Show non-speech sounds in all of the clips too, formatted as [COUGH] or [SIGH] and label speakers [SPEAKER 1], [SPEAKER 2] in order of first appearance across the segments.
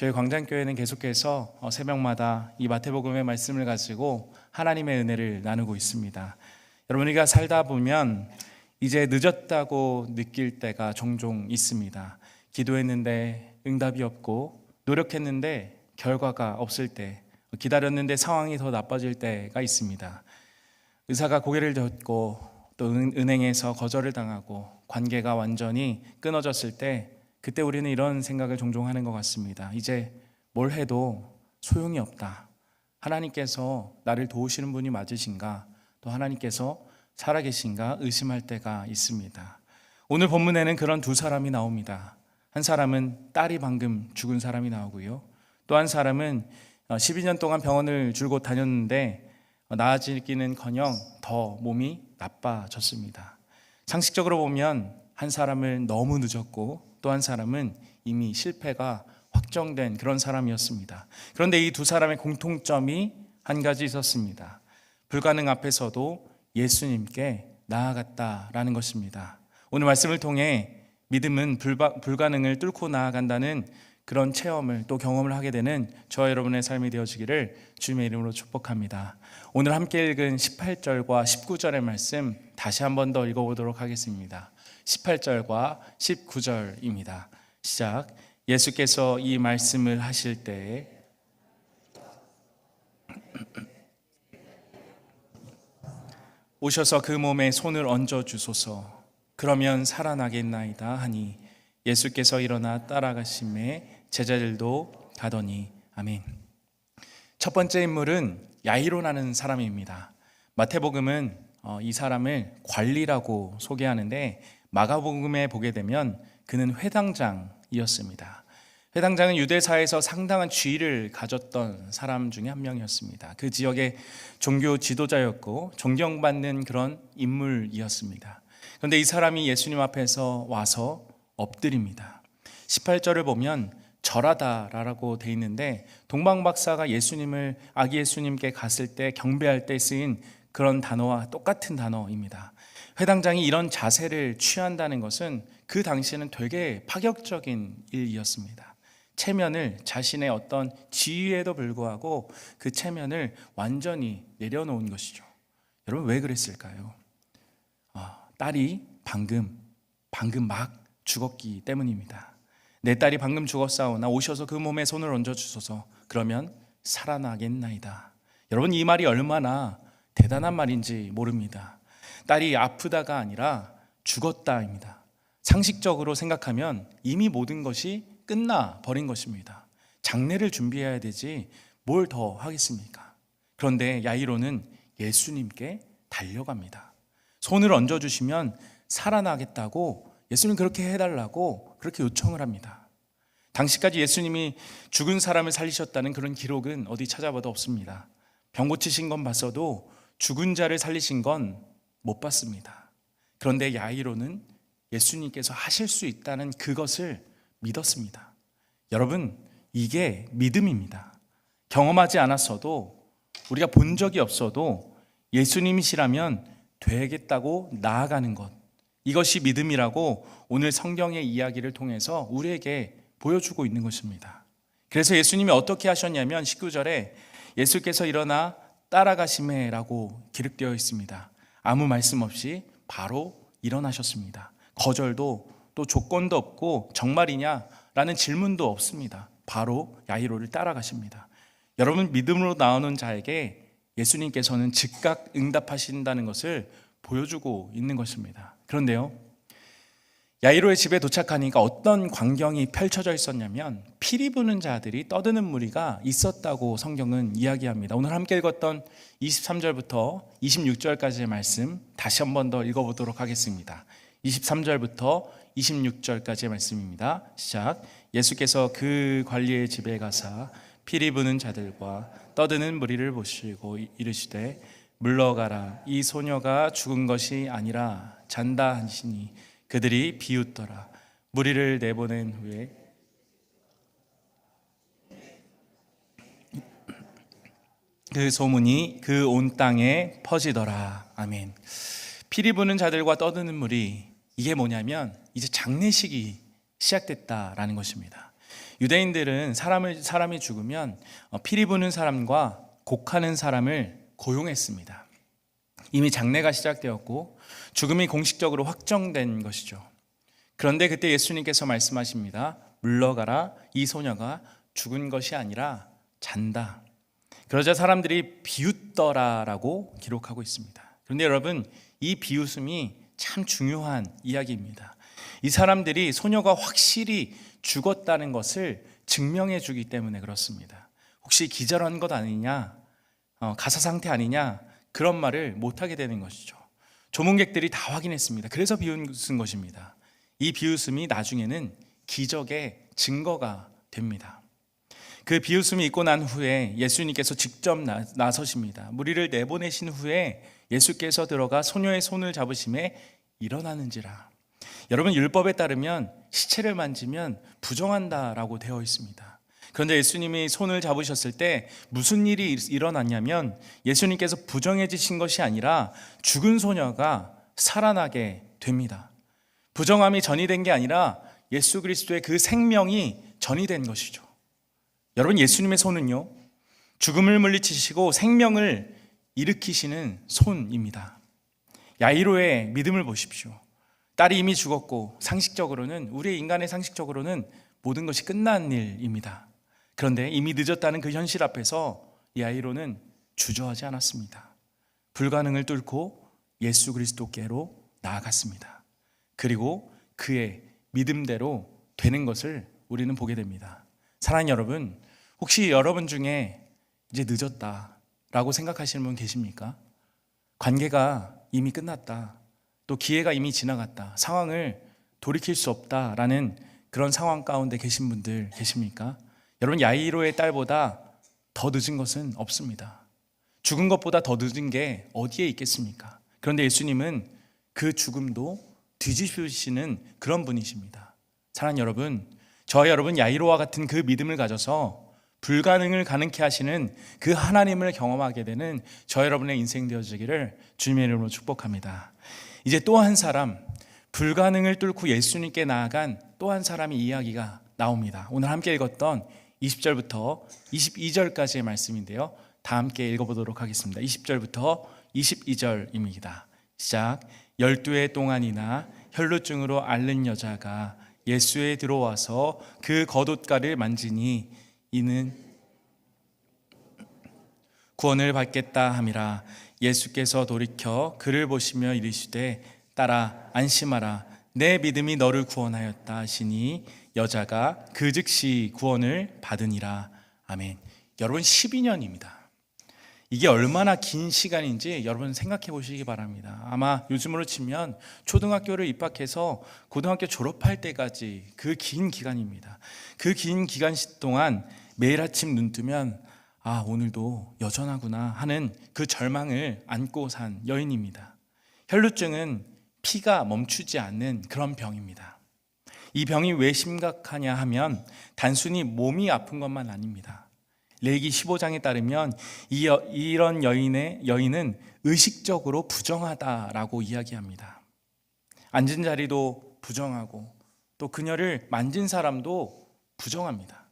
[SPEAKER 1] 저희 광장교회는 계속해서 어, 새벽마다 이 마태복음의 말씀을 가지고 하나님의 은혜를 나누고 있습니다. 여러분 우리가 살다 보면 이제 늦었다고 느낄 때가 종종 있습니다. 기도했는데 응답이 없고 노력했는데 결과가 없을 때 기다렸는데 상황이 더 나빠질 때가 있습니다. 의사가 고개를 젓고 또 은- 은행에서 거절을 당하고 관계가 완전히 끊어졌을 때 그때 우리는 이런 생각을 종종 하는 것 같습니다. 이제 뭘 해도 소용이 없다. 하나님께서 나를 도우시는 분이 맞으신가? 또 하나님께서 살아계신가? 의심할 때가 있습니다. 오늘 본문에는 그런 두 사람이 나옵니다. 한 사람은 딸이 방금 죽은 사람이 나오고요. 또 한 사람은 12년 동안 병원을 줄곧 다녔는데 나아지기는 커녕 더 몸이 나빠졌습니다. 상식적으로 보면 한 사람은 너무 늦었고 또 한 사람은 이미 실패가 확정된 그런 사람이었습니다. 그런데 이 두 사람의 공통점이 한 가지 있었습니다. 불가능 앞에서도 예수님께 나아갔다라는 것입니다. 오늘 말씀을 통해 믿음은 불바, 불가능을 뚫고 나아간다는 그런 체험을 또 경험을 하게 되는 저와 여러분의 삶이 되어지기를 주님의 이름으로 축복합니다. 오늘 함께 읽은 18절과 19절의 말씀 다시 한 번 더 읽어보도록 하겠습니다. 18절과 19절입니다. 시작. 예수께서 이 말씀을 하실 때에 오셔서 그 몸에 손을 얹어 주소서. 그러면 살아나겠나이다 하니 예수께서 일어나 따라가심에 제자들도 가더니 아멘. 첫 번째 인물은 야이로라는 사람입니다. 마태복음은 어, 이 사람을 관리라고 소개하는데 마가복음에 보게 되면 그는 회당장이었습니다. 회당장은 유대사에서 상당한 지위를 가졌던 사람 중에 한 명이었습니다. 그 지역의 종교 지도자였고 존경받는 그런 인물이었습니다. 그런데 이 사람이 예수님 앞에서 와서 엎드립니다. 18절을 보면 절하다라고 돼 있는데 동방 박사가 예수님을 아기 예수님께 갔을 때 경배할 때 쓰인 그런 단어와 똑같은 단어입니다. 회당장이 이런 자세를 취한다는 것은 그 당시에는 되게 파격적인 일이었습니다. 체면을 자신의 어떤 지위에도 불구하고 그 체면을 완전히 내려놓은 것이죠. 여러분 왜 그랬을까요? 아, 딸이 방금 방금 막 죽었기 때문입니다. 내 딸이 방금 죽었사오나 오셔서 그 몸에 손을 얹어 주소서. 그러면 살아나겠나이다. 여러분 이 말이 얼마나 대단한 말인지 모릅니다. 딸이 아프다가 아니라 죽었다입니다. 상식적으로 생각하면 이미 모든 것이 끝나 버린 것입니다. 장례를 준비해야 되지 뭘 더 하겠습니까? 그런데 야이로는 예수님께 달려갑니다. 손을 얹어 주시면 살아나겠다고 예수님 그렇게 해달라고 그렇게 요청을 합니다. 당시까지 예수님이 죽은 사람을 살리셨다는 그런 기록은 어디 찾아봐도 없습니다. 병 고치신 건 봤어도 죽은 자를 살리신 건 못 봤습니다. 그런데 야이로는 예수님께서 하실 수 있다는 그것을 믿었습니다. 여러분, 이게 믿음입니다. 경험하지 않았어도 우리가 본 적이 없어도 예수님이시라면 되겠다고 나아가는 것. 이것이 믿음이라고 오늘 성경의 이야기를 통해서 우리에게 보여주고 있는 것입니다. 그래서 예수님이 어떻게 하셨냐면 19절에 예수께서 일어나 따라가심해라고 기록되어 있습니다. 아무 말씀 없이 바로 일어나셨습니다. 거절도 또 조건도 없고 정말이냐라는 질문도 없습니다. 바로 야이로를 따라가십니다. 여러분 믿음으로 나오는 자에게 예수님께서는 즉각 응답하신다는 것을 보여주고 있는 것입니다. 그런데요. 야이로의 집에 도착하니까 어떤 광경이 펼쳐져 있었냐면 피리 부는 자들이 떠드는 무리가 있었다고 성경은 이야기합니다. 오늘 함께 읽었던 23절부터 26절까지의 말씀 다시 한 번 더 읽어보도록 하겠습니다. 23절부터 26절까지의 말씀입니다. 시작. 예수께서 그 관리의 집에 가사 피리 부는 자들과 떠드는 무리를 보시고 이르시되 물러가라 이 소녀가 죽은 것이 아니라 잔다 하시니 그들이 비웃더라. 무리를 내보낸 후에. 그 소문이 그 온 땅에 퍼지더라. 아멘. 피리 부는 자들과 떠드는 물이 이게 뭐냐면 이제 장례식이 시작됐다라는 것입니다. 유대인들은 사람을 사람이 죽으면 어, 피리 부는 사람과 곡하는 사람을 고용했습니다. 이미 장례가 시작되었고 죽음이 공식적으로 확정된 것이죠. 그런데 그때 예수님께서 말씀하십니다. 물러가라. 이 소녀가 죽은 것이 아니라 잔다. 그러자 사람들이 비웃더라라고 기록하고 있습니다. 그런데 여러분, 이 비웃음이 참 중요한 이야기입니다. 이 사람들이 소녀가 확실히 죽었다는 것을 증명해 주기 때문에 그렇습니다. 혹시 기절한 것 아니냐, 어, 가사 상태 아니냐, 그런 말을 못하게 되는 것이죠. 조문객들이 다 확인했습니다. 그래서 비웃은 것입니다. 이 비웃음이 나중에는 기적의 증거가 됩니다. 그 비웃음이 있고 난 후에 예수님께서 직접 나, 나서십니다. 무리를 내보내신 후에 예수께서 들어가 소녀의 손을 잡으심에 일어나는지라. 여러분 율법에 따르면 시체를 만지면 부정한다라고 되어 있습니다. 그런데 예수님이 손을 잡으셨을 때 무슨 일이 일어났냐면 예수님께서 부정해지신 것이 아니라 죽은 소녀가 살아나게 됩니다. 부정함이 전이된 게 아니라 예수 그리스도의 그 생명이 전이된 것이죠. 여러분 예수님의 손은요 죽음을 물리치시고 생명을 일으키시는 손입니다. 야이로의 믿음을 보십시오. 딸이 이미 죽었고 상식적으로는 우리 인간의 상식적으로는 모든 것이 끝난 일입니다. 그런데 이미 늦었다는 그 현실 앞에서 이 아이로는 주저하지 않았습니다. 불가능을 뚫고 예수 그리스도께로 나아갔습니다. 그리고 그의 믿음대로 되는 것을 우리는 보게 됩니다. 사랑하는 여러분, 혹시 여러분 중에 이제 늦었다라고 생각하시는 분 계십니까? 관계가 이미 끝났다. 또 기회가 이미 지나갔다. 상황을 돌이킬 수 없다라는 그런 상황 가운데 계신 분들 계십니까? 여러분 야이로의 딸보다 더 늦은 것은 없습니다. 죽은 것보다 더 늦은 게 어디에 있겠습니까? 그런데 예수님은 그 죽음도 뒤집으시는 그런 분이십니다. 사랑하는 여러분, 저와 여러분 야이로와 같은 그 믿음을 가져서 불가능을 가능케 하시는 그 하나님을 경험하게 되는 저 여러분의 인생 되어지기를 주님의 이름으로 축복합니다. 이제 또 한 사람 불가능을 뚫고 예수님께 나아간 또 한 사람의 이야기가 나옵니다. 오늘 함께 읽었던 20절부터 22절까지의 말씀인데요. 다 함께 읽어보도록 하겠습니다. 20절부터 22절입니다. 시작. 열두 해 동안이나 혈루증으로 앓는 여자가 예수에 들어와서 그 겉옷가를 만지니 이는 구원을 받겠다 함이라 예수께서 돌이켜 그를 보시며 이르시되 따라 안심하라 내 믿음이 너를 구원하였다 하시니 여자가 그 즉시 구원을 받으니라 아멘 여러분 12년입니다 이게 얼마나 긴 시간인지 여러분 생각해 보시기 바랍니다. 아마 요즘으로 치면 초등학교를 입학해서 고등학교 졸업할 때까지 그 긴 기간입니다. 그 긴 기간 동안 매일 아침 눈 뜨면 아, 오늘도 여전하구나 하는 그 절망을 안고 산 여인입니다. 혈루증은 피가 멈추지 않는 그런 병입니다. 이 병이 왜 심각하냐 하면 단순히 몸이 아픈 것만 아닙니다. 레기 15장에 따르면 이 여, 이런 여인의 여인은 의식적으로 부정하다라고 이야기합니다. 앉은 자리도 부정하고 또 그녀를 만진 사람도 부정합니다.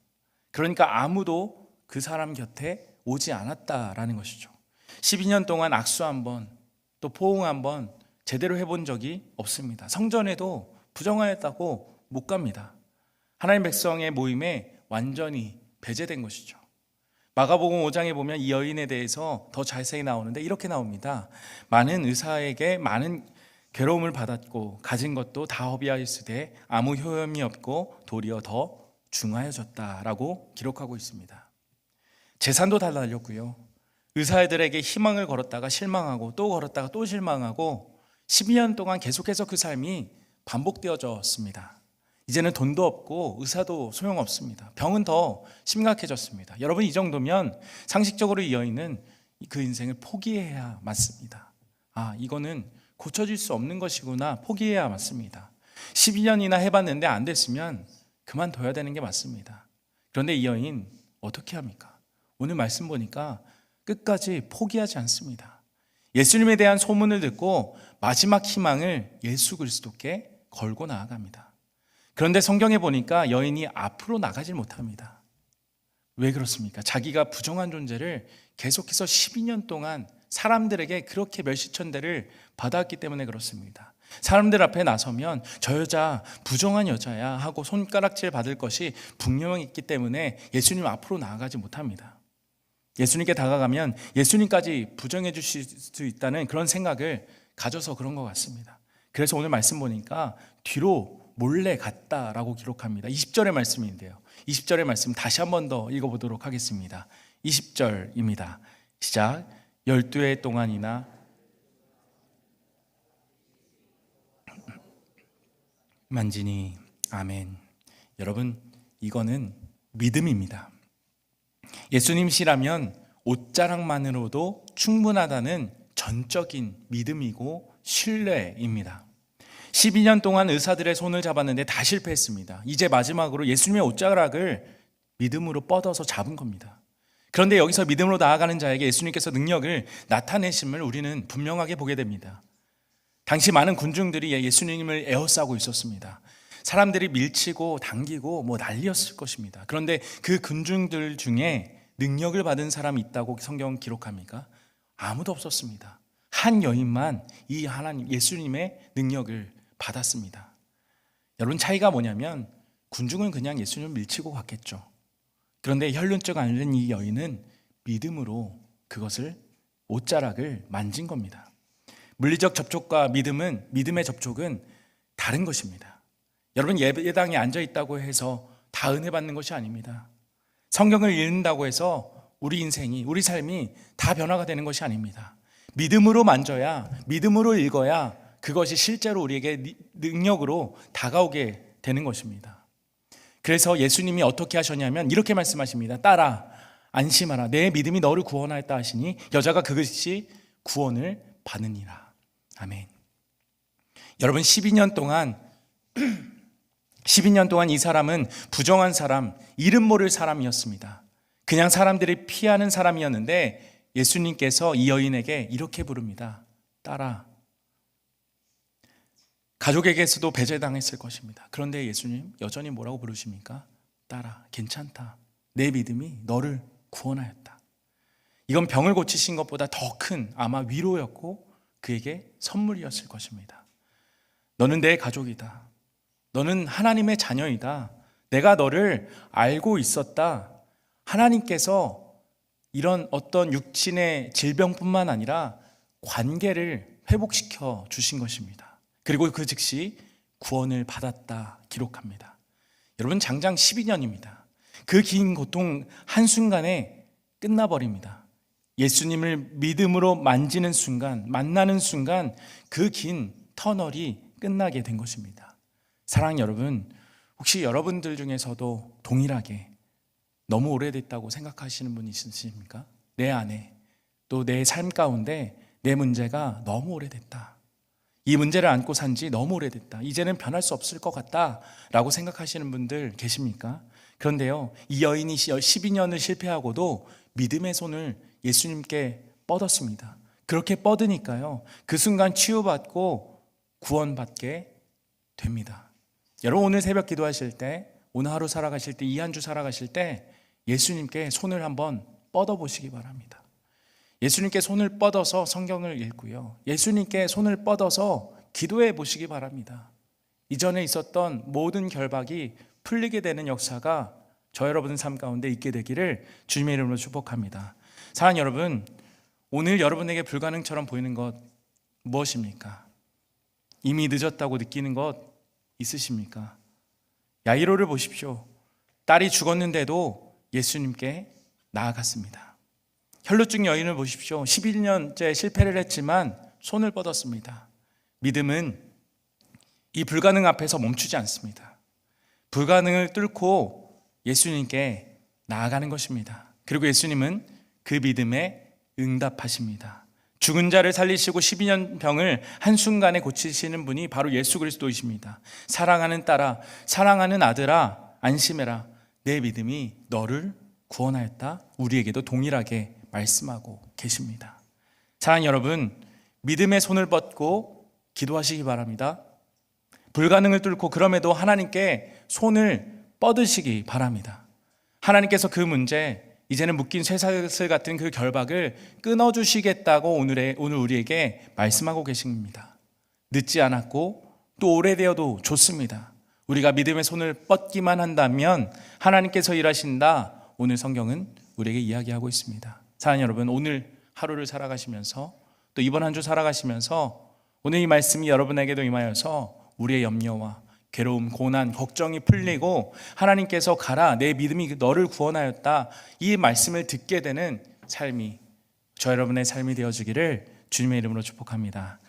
[SPEAKER 1] 그러니까 아무도 그 사람 곁에 오지 않았다라는 것이죠. 12년 동안 악수 한 번, 또 포옹 한 번 제대로 해본 적이 없습니다. 성전에도 부정하였다고 못 갑니다. 하나님 백성의 모임에 완전히 배제된 것이죠. 마가복음 5장에 보면 이 여인에 대해서 더 자세히 나오는데 이렇게 나옵니다. 많은 의사에게 많은 괴로움을 받았고 가진 것도 다 허비하였으되 아무 효험이 없고 도리어 더 중하여졌다라고 기록하고 있습니다. 재산도 다 날렸고요. 의사들에게 희망을 걸었다가 실망하고 또 걸었다가 또 실망하고 12년 동안 계속해서 그 삶이 반복되어졌습니다. 이제는 돈도 없고 의사도 소용없습니다. 병은 더 심각해졌습니다. 여러분 이 정도면 상식적으로 이 여인은 그 인생을 포기해야 맞습니다. 아, 이거는 고쳐질 수 없는 것이구나. 포기해야 맞습니다. 12년이나 해봤는데 안 됐으면 그만둬야 되는 게 맞습니다. 그런데 이 여인 어떻게 합니까? 오늘 말씀 보니까 끝까지 포기하지 않습니다. 예수님에 대한 소문을 듣고 마지막 희망을 예수 그리스도께 걸고 나아갑니다. 그런데 성경에 보니까 여인이 앞으로 나가질 못합니다. 왜 그렇습니까? 자기가 부정한 존재를 계속해서 12년 동안 사람들에게 그렇게 멸시천대를 받았기 때문에 그렇습니다. 사람들 앞에 나서면 저 여자 부정한 여자야 하고 손가락질 받을 것이 분명했기 때문에 예수님 앞으로 나아가지 못합니다. 예수님께 다가가면 예수님까지 부정해 주실 수 있다는 그런 생각을 가져서 그런 것 같습니다. 그래서 오늘 말씀 보니까 뒤로 몰래 갔다라고 기록합니다. 20절의 말씀인데요. 20절의 말씀 다시 한 번 더 읽어보도록 하겠습니다. 20절입니다. 시작. 12해 동안이나 만지니 아멘. 여러분 이거는 믿음입니다. 예수님시라면 옷자락만으로도 충분하다는 전적인 믿음이고 신뢰입니다. 12년 동안 의사들의 손을 잡았는데 다 실패했습니다. 이제 마지막으로 예수님의 옷자락을 믿음으로 뻗어서 잡은 겁니다. 그런데 여기서 믿음으로 나아가는 자에게 예수님께서 능력을 나타내심을 우리는 분명하게 보게 됩니다. 당시 많은 군중들이 예수님을 에워싸고 있었습니다. 사람들이 밀치고 당기고 뭐 난리였을 것입니다. 그런데 그 군중들 중에 능력을 받은 사람이 있다고 성경은 기록합니까? 아무도 없었습니다. 한 여인만 이 하나님 예수님의 능력을 받았습니다. 여러분 차이가 뭐냐면 군중은 그냥 예수님을 밀치고 갔겠죠. 그런데 혈륜적 앓는 이 여인은 믿음으로 그것을 옷자락을 만진 겁니다. 물리적 접촉과 믿음은 믿음의 접촉은 다른 것입니다. 여러분 예배당에 앉아 있다고 해서 다 은혜 받는 것이 아닙니다. 성경을 읽는다고 해서 우리 인생이 우리 삶이 다 변화가 되는 것이 아닙니다. 믿음으로 만져야 믿음으로 읽어야 그것이 실제로 우리에게 능력으로 다가오게 되는 것입니다. 그래서 예수님이 어떻게 하셨냐면 이렇게 말씀하십니다. 따라 안심하라. 내 믿음이 너를 구원하였다 하시니 여자가 그것이 구원을 받으니라. 아멘. 여러분 12년 동안 [CLEARS THROAT] 12년 동안 이 사람은 부정한 사람, 이름 모를 사람이었습니다. 그냥 사람들이 피하는 사람이었는데 예수님께서 이 여인에게 이렇게 부릅니다. 따라. 가족에게서도 배제당했을 것입니다. 그런데 예수님 여전히 뭐라고 부르십니까? 따라. 괜찮다. 내 믿음이 너를 구원하였다. 이건 병을 고치신 것보다 더 큰 아마 위로였고 그에게 선물이었을 것입니다. 너는 내 가족이다. 너는 하나님의 자녀이다. 내가 너를 알고 있었다. 하나님께서 이런 어떤 육신의 질병뿐만 아니라 관계를 회복시켜 주신 것입니다. 그리고 그 즉시 구원을 받았다 기록합니다. 여러분 장장 12년입니다. 그 긴 고통 한순간에 끝나버립니다. 예수님을 믿음으로 만지는 순간, 만나는 순간 그 긴 터널이 끝나게 된 것입니다. 사랑 여러분, 혹시 여러분들 중에서도 동일하게 너무 오래됐다고 생각하시는 분 있으십니까? 내 안에 또 내 삶 가운데 내 문제가 너무 오래됐다. 이 문제를 안고 산 지 너무 오래됐다. 이제는 변할 수 없을 것 같다. 라고 생각하시는 분들 계십니까? 그런데요, 이 여인이 12년을 실패하고도 믿음의 손을 예수님께 뻗었습니다. 그렇게 뻗으니까요, 그 순간 치유받고 구원받게 됩니다. 여러분, 오늘 새벽 기도하실 때, 오늘 하루 살아가실 때, 이 한 주 살아가실 때, 예수님께 손을 한번 뻗어 보시기 바랍니다. 예수님께 손을 뻗어서 성경을 읽고요. 예수님께 손을 뻗어서 기도해 보시기 바랍니다. 이전에 있었던 모든 결박이 풀리게 되는 역사가 저 여러분 삶 가운데 있게 되기를 주님의 이름으로 축복합니다. 사랑 여러분, 오늘 여러분에게 불가능처럼 보이는 것 무엇입니까? 이미 늦었다고 느끼는 것 있으십니까? 야이로를 보십시오. 딸이 죽었는데도 예수님께 나아갔습니다. 혈루증 여인을 보십시오. 11년째 실패를 했지만 손을 뻗었습니다. 믿음은 이 불가능 앞에서 멈추지 않습니다. 불가능을 뚫고 예수님께 나아가는 것입니다. 그리고 예수님은 그 믿음에 응답하십니다. 죽은 자를 살리시고 12년 병을 한순간에 고치시는 분이 바로 예수 그리스도이십니다. 사랑하는 딸아, 사랑하는 아들아, 안심해라. 내 믿음이 너를 구원하였다. 우리에게도 동일하게 말씀하고 계십니다. 사랑 여러분, 믿음의 손을 뻗고 기도하시기 바랍니다. 불가능을 뚫고 그럼에도 하나님께 손을 뻗으시기 바랍니다. 하나님께서 그 문제 이제는 묶인 쇠사슬 같은 그 결박을 끊어 주시겠다고 오늘의 오늘 우리에게 말씀하고 계십니다. 늦지 않았고 또 오래되어도 좋습니다. 우리가 믿음의 손을 뻗기만 한다면 하나님께서 일하신다. 오늘 성경은 우리에게 이야기하고 있습니다. 사랑하는 여러분, 오늘 하루를 살아가시면서 또 이번 한 주 살아가시면서 오늘 이 말씀이 여러분에게도 임하여서 우리의 염려와 괴로움, 고난, 걱정이 풀리고 하나님께서 가라 내 믿음이 너를 구원하였다 이 말씀을 듣게 되는 삶이 저 여러분의 삶이 되어주기를 주님의 이름으로 축복합니다.